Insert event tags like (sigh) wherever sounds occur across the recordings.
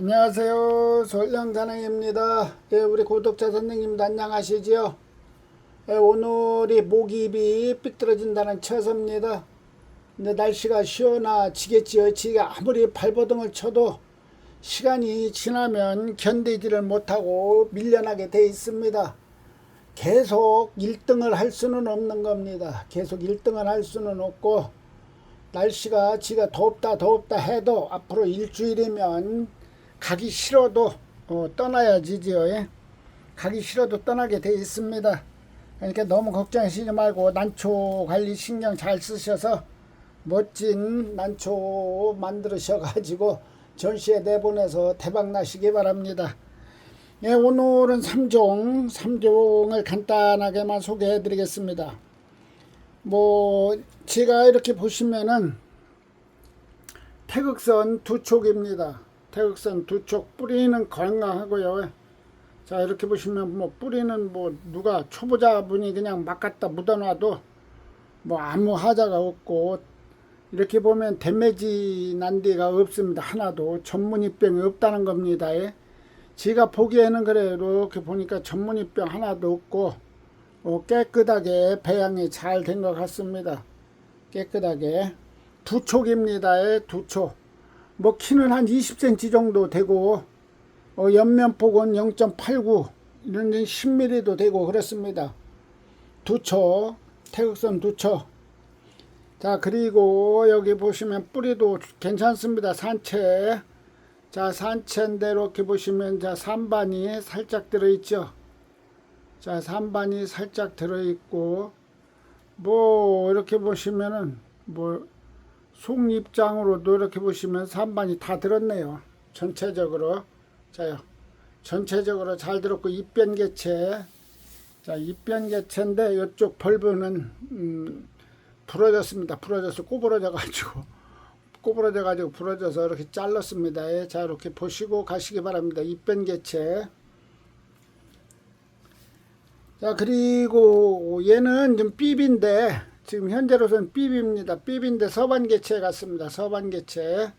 안녕하세요. 솔량사랑입니다. 예, 우리 구독자 선생님도 안녕하시지요? 예, 오늘이 모기입이 삐뚤어진다는 처서입니다. 근데 날씨가 시원하지겠지요. 지가 아무리 발버둥을 쳐도 시간이 지나면 견디지를 못하고 밀려나게 돼 있습니다. 계속 1등을 할 수는 없는 겁니다. 계속 1등을 할 수는 없고 날씨가 지가 덥다 덥다 해도 앞으로 일주일이면 가기 싫어도 어, 떠나야지지요. 예? 가기 싫어도 떠나게 돼 있습니다. 그러니까 너무 걱정하시지 말고 난초 관리 신경 잘 쓰셔서 멋진 난초 만들으셔 가지고 전시에 내보내서 대박 나시기 바랍니다. 예, 오늘은 3종, 3종을 간단하게만 소개해 드리겠습니다. 뭐 제가 이렇게 보시면은 태극선 두 촉입니다. 태극선 두촉 뿌리는 건강하고요. 자 이렇게 보시면 뭐 뿌리는 뭐 누가 초보자분이 그냥 막 갖다 묻어놔도 뭐 아무 하자가 없고 이렇게 보면 데매지 난 데가 없습니다. 하나도 전문이병이 없다는 겁니다. 예. 제가 보기에는 그래요. 이렇게 보니까 전문이병 하나도 없고 어, 깨끗하게 배양이 잘 된 것 같습니다. 깨끗하게 두 촉입니다. 예, 두 촉. 뭐 키는 한 20cm 정도 되고 어, 옆면폭은 0.89 이런 10mm도 되고 그렇습니다. 두 촉, 태극선 두 촉. 자 그리고 여기 보시면 뿌리도 괜찮습니다. 산채. 자 산채인데 이렇게 보시면 자 산반이 살짝 들어있죠. 자 산반이 살짝 들어있고 뭐 이렇게 보시면은 뭐 속잎장으로도 이렇게 보시면 산반이 다 들었네요. 전체적으로 자요. 전체적으로 잘 들었고 입변 개체 자 입변 개체인데 이쪽 벌브는 음, 부러졌습니다. 부러져서 꼬부러져 가지고 꼬부러져 (laughs) 가지고 부러져서 이렇게 잘랐습니다. 예, 자 이렇게 보시고 가시기 바랍니다. 입변 개체 자 그리고 얘는 좀 삐비인데 지금 현재로서는 삐비입니다. 삐비인데 서반 개체 같습니다. 서반 개체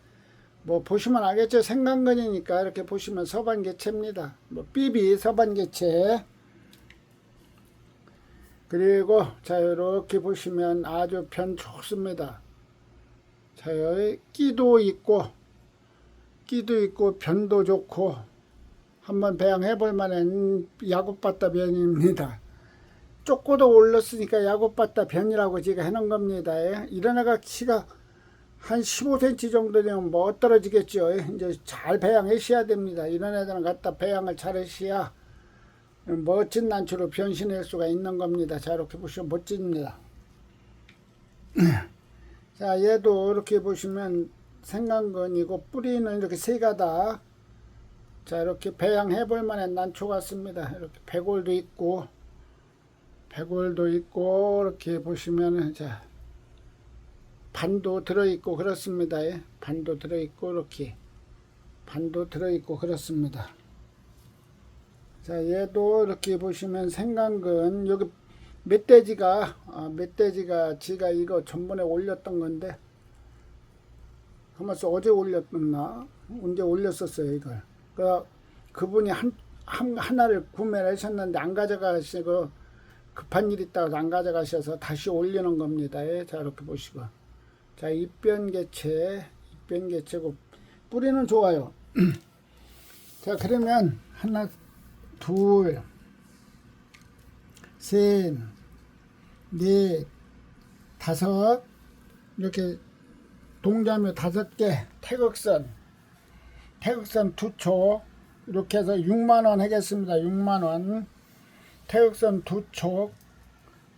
뭐 보시면 알겠죠. 생강근이니까 이렇게 보시면 서반 개체입니다. 뭐 삐비 서반 개체 그리고 자 이렇게 보시면 아주 변 좋습니다. 자 여기 끼도 있고 끼도 있고 변도 좋고 한번 배양해 볼 만한 야곱바다 변입니다. 쪼꼬도 올랐으니까 야곱바다 변이라고 제가 해놓은 겁니다. 예. 이런 애가 키가 한 15cm 정도 되면 뭐 떨어지겠죠. 예. 이제 잘 배양하셔야 됩니다. 이런 애들은 갖다 배양을 잘 하셔야 멋진 난초로 변신할 수가 있는 겁니다. 자, 이렇게 보시면 멋집니다. (clears throat) 자, 얘도 이렇게 보시면 생강근이고 뿌리는 이렇게 세 가닥. 자, 이렇게 배양해 볼 만한 난초 같습니다. 이렇게 백골도 있고, 백골도 있고, 이렇게 보시면은, 자, 반도 들어있고, 그렇습니다. 예. 반도 들어있고, 이렇게. 반도 들어있고, 그렇습니다. 자, 얘도 이렇게 보시면 생강근, 여기 멧돼지가, 아, 멧돼지가 지가 이거 전번에 올렸던 건데, 가만있어, 어제 올렸었나? 언제 올렸었어요, 이걸. 그, 그분이 한, 한, 하나를 구매를 하셨는데 안 가져가시고, 급한 일 있다고 안 가져가셔서 다시 올리는 겁니다. 예, 자, 이렇게 보시고. 자, 입변 개체, 입변 개체고, 뿌리는 좋아요. (clears throat) 자, 그러면 하나, 둘, 셋, 넷, 다섯, 이렇게 동자묘 다섯 개, 태극선, 태극선 두 촉, 이렇게 해서 6만원 하겠습니다. 6만원. 태극선 두 촉,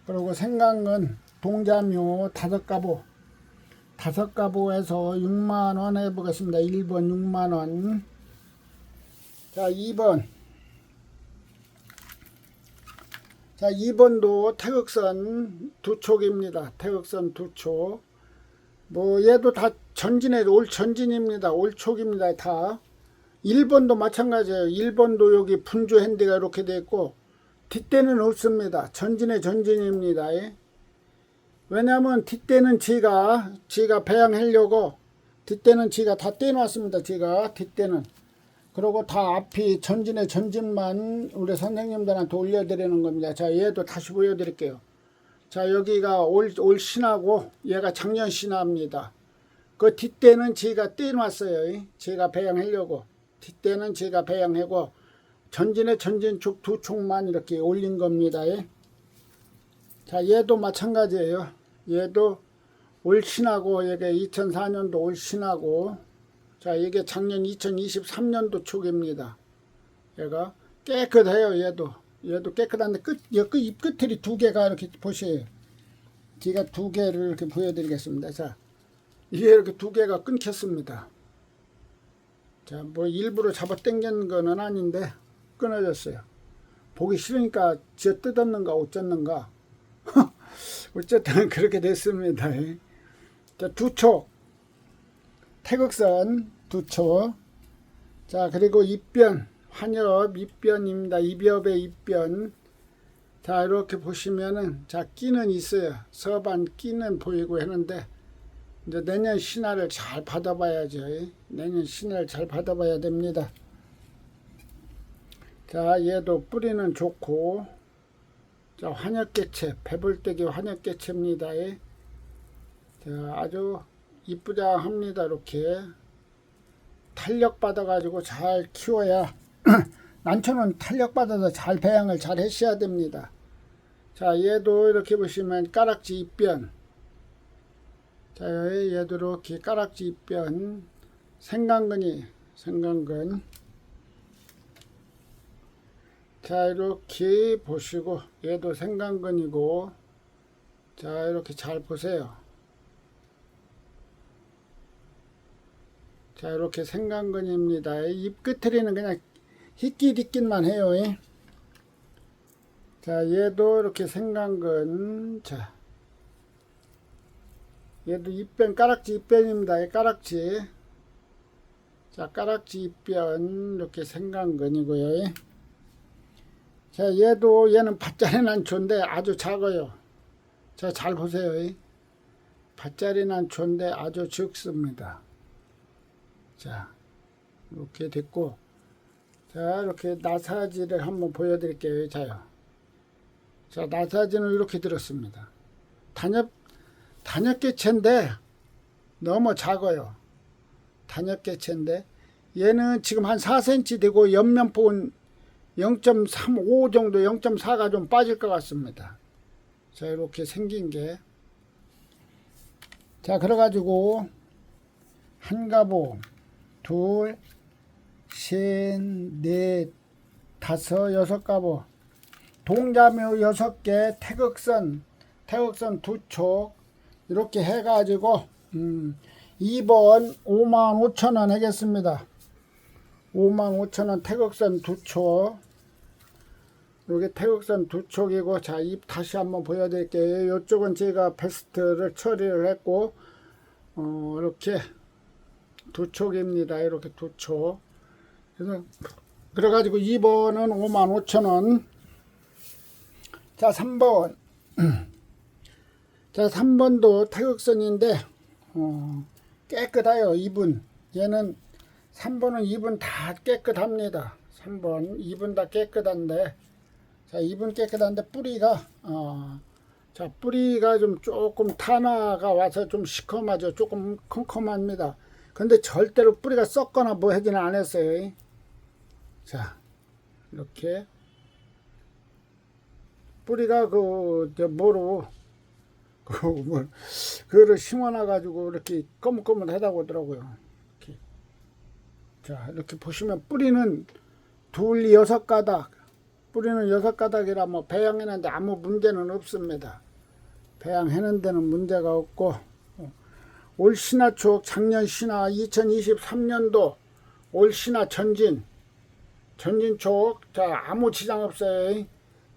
그리고 생강은 동자묘 다섯 가보, 다섯 가보에서 6만원 해보겠습니다. 1번 6만원. 자, 2번. 자, 2번도 태극선 두 촉입니다. 태극선 두 촉. 뭐, 얘도 다 전진에, 올 전진입니다. 올 촉입니다. 다. 1번도 마찬가지예요. 1번도 여기 분주 핸디가 이렇게 돼 있고, 뒷대는 없습니다. 전진의 전진입니다. 예. 왜냐하면 뒷대는 지가, 지가 배양하려고, 뒷대는 지가 다 떼놨습니다. 지가, 뒷대는. 그리고 다 앞이 전진의 전진만 우리 선생님들한테 올려드리는 겁니다. 자, 얘도 다시 보여드릴게요. 자, 여기가 올, 올 신하고 얘가 작년 신하입니다. 그 뒷대는 제가 떼놨어요. 제가 배양하려고. 뒷대는 제가 배양하고 전진의 전진 쪽두 촉만 이렇게 올린 겁니다. 예. 자, 얘도 마찬가지예요. 얘도 올 신하고 이게 2004년도 올 신하고 자, 이게 작년 2023년도 촉입니다. 얘가 깨끗해요. 얘도 얘도 깨끗한데 끝, 잎 끝들이 두 개가 이렇게 보세요. 제가 두 개를 이렇게 보여드리겠습니다. 자, 이게 이렇게 두 개가 끊겼습니다. 자, 뭐 일부러 잡아 당긴 거는 아닌데 끊어졌어요. 보기 싫으니까 쥐어 뜯었는가 어쨌는가. 어쨌든 그렇게 됐습니다. 자, 두 촉. 태극선 두 촉. 자, 그리고 입변. 환엽 입변입니다. 입엽의 입변. 자, 이렇게 보시면은, 자, 끼는 있어요. 서반 끼는 보이고 했는데, 이제 내년 신화를 잘 받아봐야죠. 내년 신화를 잘 받아봐야 됩니다. 자, 얘도 뿌리는 좋고, 자, 환엽개체, 배불떼기 환엽개체입니다. 자, 아주 이쁘장합니다. 이렇게. 탄력 받아 가지고 잘 키워야, (clears throat) 난초는 탄력 받아서 잘 배양을 잘 하셔야 됩니다. 자, 얘도 이렇게 보시면 까락지 입변. 자, 얘도 이렇게 까락지 입변. 생강근이, 생강근. 자, 이렇게 보시고, 얘도 생강근이고, 자, 이렇게 잘 보세요. 자, 이렇게 생강근입니다. 잎 끝트리는 그냥 희끼디끼만 해요. 예. 자, 얘도 이렇게 생강근. 자, 얘도 잎변, 까락지 잎변입니다. 이 까락지. 자, 까락지 잎변, 이렇게 생강근이고요. 예. 자, 얘도, 얘는 밭자리 난초인데 아주 작아요. 자, 잘 보세요. 예. 밭자리 난초인데 아주 적습니다. 자, 이렇게 됐고, 자, 이렇게 나사지를 한번 보여드릴게요. 자요. 자, 나사지는 이렇게 들었습니다. 단엽, 단엽개체인데 너무 작아요. 단엽개체인데 얘는 지금 한 4cm 되고 옆면폭은 0.35 정도, 0.4가 좀 빠질 것 같습니다. 자, 이렇게 생긴 게. 자, 그래가지고 한 가보, 둘, 셋, 넷, 다섯, 여섯 가보. 동자묘 여섯 개, 태극선, 태극선 두 촉, 이렇게 해가지고, 음, 2번 5만 5천 원 하겠습니다. 5만 5천 원 태극선 두 촉. 여기 태극선 두 촉이고, 자, 입 다시 한번 보여드릴게요. 이쪽은 제가 베스트를 처리를 했고, 어, 이렇게 두 촉입니다. 이렇게 두 촉. 그래서 그래가지고 2번은 5만 5천 원. 자 3번. (clears throat) 자 3번도 태극선인데 어, 깨끗해요. 2분. 얘는 3번은 2분 다 깨끗합니다. 3번 2분 다 깨끗한데 자 2분 깨끗한데 뿌리가 어, 자 뿌리가 좀 조금 탄화가 와서 좀 시커마죠. 조금 컴컴합니다. 근데 절대로 뿌리가 썩거나 뭐 하지는 않았어요. 자, 이렇게 뿌리가 그, 저, 뭐로, (laughs) 그, 뭐, 그거를 심어놔 가지고 이렇게 거뭇거뭇하다고 하더라고요. 이렇게. 자, 이렇게 보시면 뿌리는 둘, 여섯 가닥, 뿌리는 여섯 가닥이라 뭐 배양했는데 아무 문제는 없습니다. 배양하는 데는 문제가 없고, 올 신화 촉 작년 신화 2023년도 올 신화 전진 전진 촉자 아무 지장 없어요.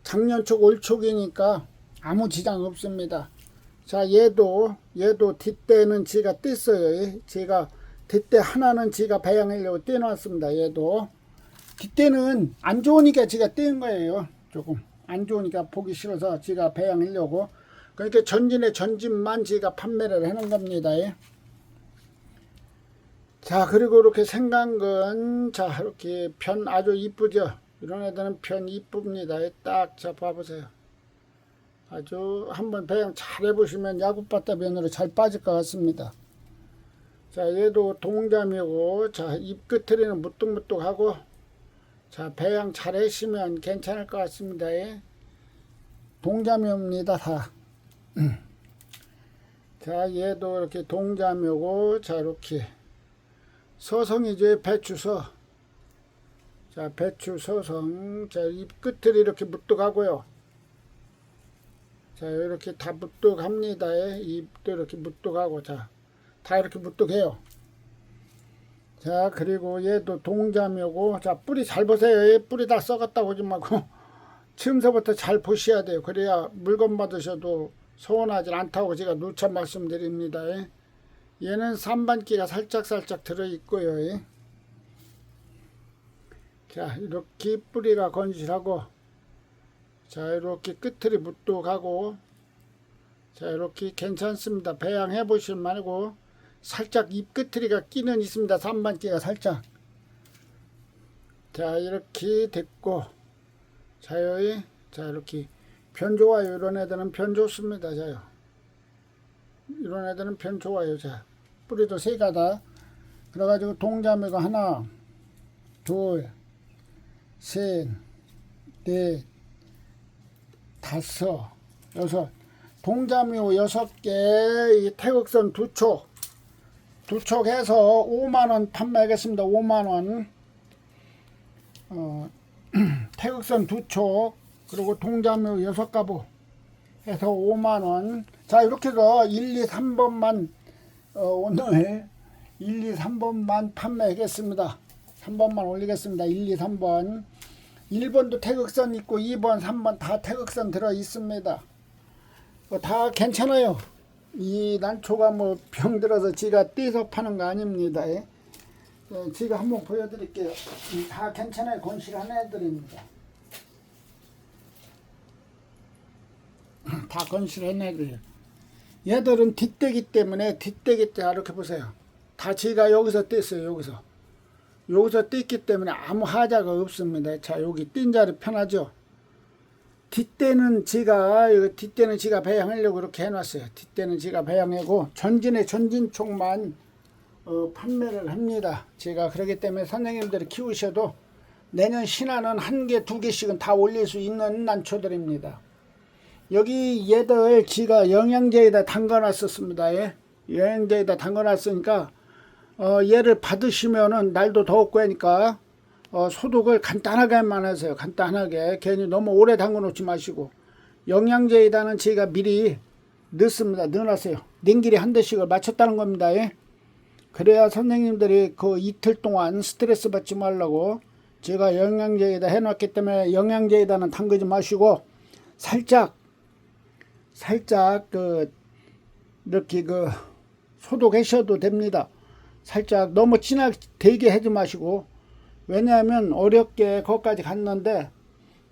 작년 촉 올 촉이니까 아무 지장 없습니다. 자 얘도 얘도 뒷대는 제가 뗐어요. 제가 뒷대 하나는 제가 배양하려고 떼놨습니다. 얘도 뒷대는 안 좋으니까 제가 뗀 거예요. 조금 안 좋으니까 보기 싫어서 제가 배양하려고 그러니까 전진의 전진만 제가 판매를 해놓은 겁니다. 예. 자 그리고 이렇게 생강근 자 이렇게 편 아주 이쁘죠 이런 애들은 편 이쁩니다 딱자 봐보세요 아주 한번 배양 잘 해보시면 야구바타 면으로 잘 빠질 것 같습니다 자 얘도 동자미고 자 입끝트리는 무뚝무뚝하고 자 배양 잘 하시면 괜찮을 것 같습니다 예. 동자미입니다 다 (clears throat) 자, 얘도 이렇게 동자묘고, 자, 이렇게. 서성이죠, 배추서. 자, 배추 서성. 자, 입 끝을 이렇게 무뚝하고요. 자, 이렇게 다 무뚝합니다. 예. 입도 이렇게 무뚝하고, 자, 다 이렇게 무뚝해요. 자, 그리고 얘도 동자묘고, 자, 뿌리 잘 보세요. 얘 뿌리 다 썩었다고 하지 말고, (laughs) 처음서부터 잘 보셔야 돼요. 그래야 물건 받으셔도 소원하지 않다고 제가 누차 말씀드립니다. 얘는 삼반기가 살짝살짝 들어있고요. 자 이렇게 뿌리가 건실하고 자 이렇게 끝들이 무뚝하고 자 이렇게 괜찮습니다. 배양해 보실 말고 살짝 잎 끝트리가 끼는 있습니다. 삼반기가 살짝 자 이렇게 됐고 자요 자 이렇게 편 좋아요. 이런 애들은 편 좋습니다. 자요. 이런 애들은 편 좋아요. 자, 뿌리도 세 가다. 그래가지고 동자매가 하나, 둘, 셋, 넷, 다섯, 여섯. 동자묘 여섯 개, 이 태극선 두 촉. 두촉 해서 5만원 판매하겠습니다. 5만원. 어, (clears throat) 태극선 두 촉. 그리고 동자묘 여섯 가부 해서 5만원. 자, 이렇게 해서 1, 2, 3번만, 어, 오늘 1, 2, 3번만 판매하겠습니다. 3번만 올리겠습니다. 1, 2, 3번. 1번도 태극선 있고 2번, 3번 다 태극선 들어 있습니다. 어, 다 괜찮아요. 이 난초가 뭐 병 들어서 지가 떼서 파는 거 아닙니다. 예. 어, 제가 한번 보여드릴게요. 이다 괜찮아요. 건실한 애들입니다. (clears throat) 다 건실했네 그래요. 얘들은 뒷대기 때문에 뒷대기 때 이렇게 보세요. 다 제가 여기서 뗐어요. 여기서 여기서 뗐기 때문에 아무 하자가 없습니다. 자 여기 띈 자리 편하죠. 뒷대는 이거 뒷대는 제가 배양하려고 이렇게 해놨어요. 뒷대는 제가 배양하고 전진의 전진총만 어, 판매를 합니다. 제가 그렇기 때문에 선생님들이 키우셔도 내년 신화는 한 개, 두 개씩은 다 올릴 수 있는 난초들입니다. 여기 얘들 지가 영양제에다 담가놨었습니다. 예? 영양제에다 담가놨으니까 어, 얘를 받으시면은 날도 더웠고 하니까 어, 소독을 간단하게만 하세요. 간단하게 괜히 너무 오래 담궈 놓지 마시고 영양제에다는 제가 미리 넣습니다. 넣어놨어요. 냉길이 한 대씩을 맞췄다는 겁니다. 예? 그래야 선생님들이 그 이틀 동안 스트레스 받지 말라고 제가 영양제에다 해놨기 때문에 영양제에다는 담그지 마시고 살짝 살짝 그 이렇게 그 소독하셔도 됩니다. 살짝 너무 진하게 되게 하지 마시고 왜냐하면 어렵게 거기까지 갔는데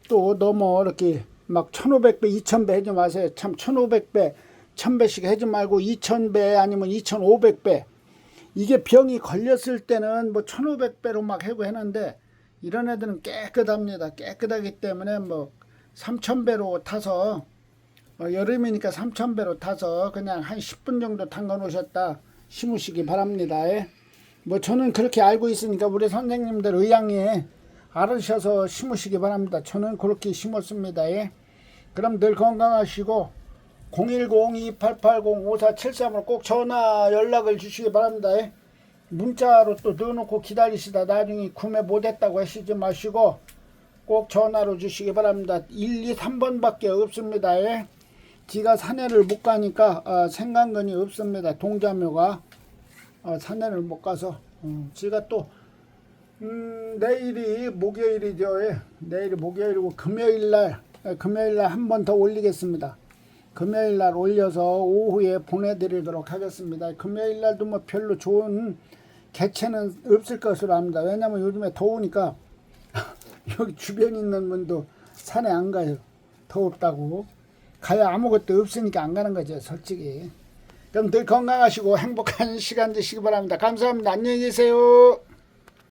또 너무 이렇게 막 1500배 2000배 하지 마세요. 참 1500배 1000배씩 하지 말고 2000배 아니면 2500배 이게 병이 걸렸을 때는 뭐 1500배로 막 하고 했는데 이런 애들은 깨끗합니다. 깨끗하기 때문에 뭐 3000배로 타서 어, 여름이니까 3,000배로 타서 그냥 한 10분 정도 담가 놓으셨다 심으시기 바랍니다. 예. 뭐 저는 그렇게 알고 있으니까 우리 선생님들 의향에 알으셔서 심으시기 바랍니다. 저는 그렇게 심었습니다. 예. 그럼 늘 건강하시고 010-2880-5473으로 꼭 전화 연락을 주시기 바랍니다. 예. 문자로 또 넣어놓고 기다리시다 나중에 구매 못했다고 하시지 마시고 꼭 전화로 주시기 바랍니다. 1, 2, 3번밖에 없습니다. 예. 지가 산에를 못 가니까 어, 생강근이 없습니다. 동자묘가 어, 산에를 못 가서 음, 지가 또 음, 내일이 목요일이죠. 예. 내일이 목요일이고 금요일날 예, 금요일 날 한 번 더 올리겠습니다. 금요일 날 올려서 오후에 보내드리도록 하겠습니다. 금요일 날도 뭐 별로 좋은 개체는 없을 것으로 압니다. 왜냐면 요즘에 더우니까 (laughs) 여기 주변에 있는 분도 산에 안 가요. 더웠다고. 가야 아무것도 없으니까 안 가는 거죠, 솔직히. 그럼 늘 건강하시고 행복한 시간 되시기 바랍니다. 감사합니다. 안녕히 계세요.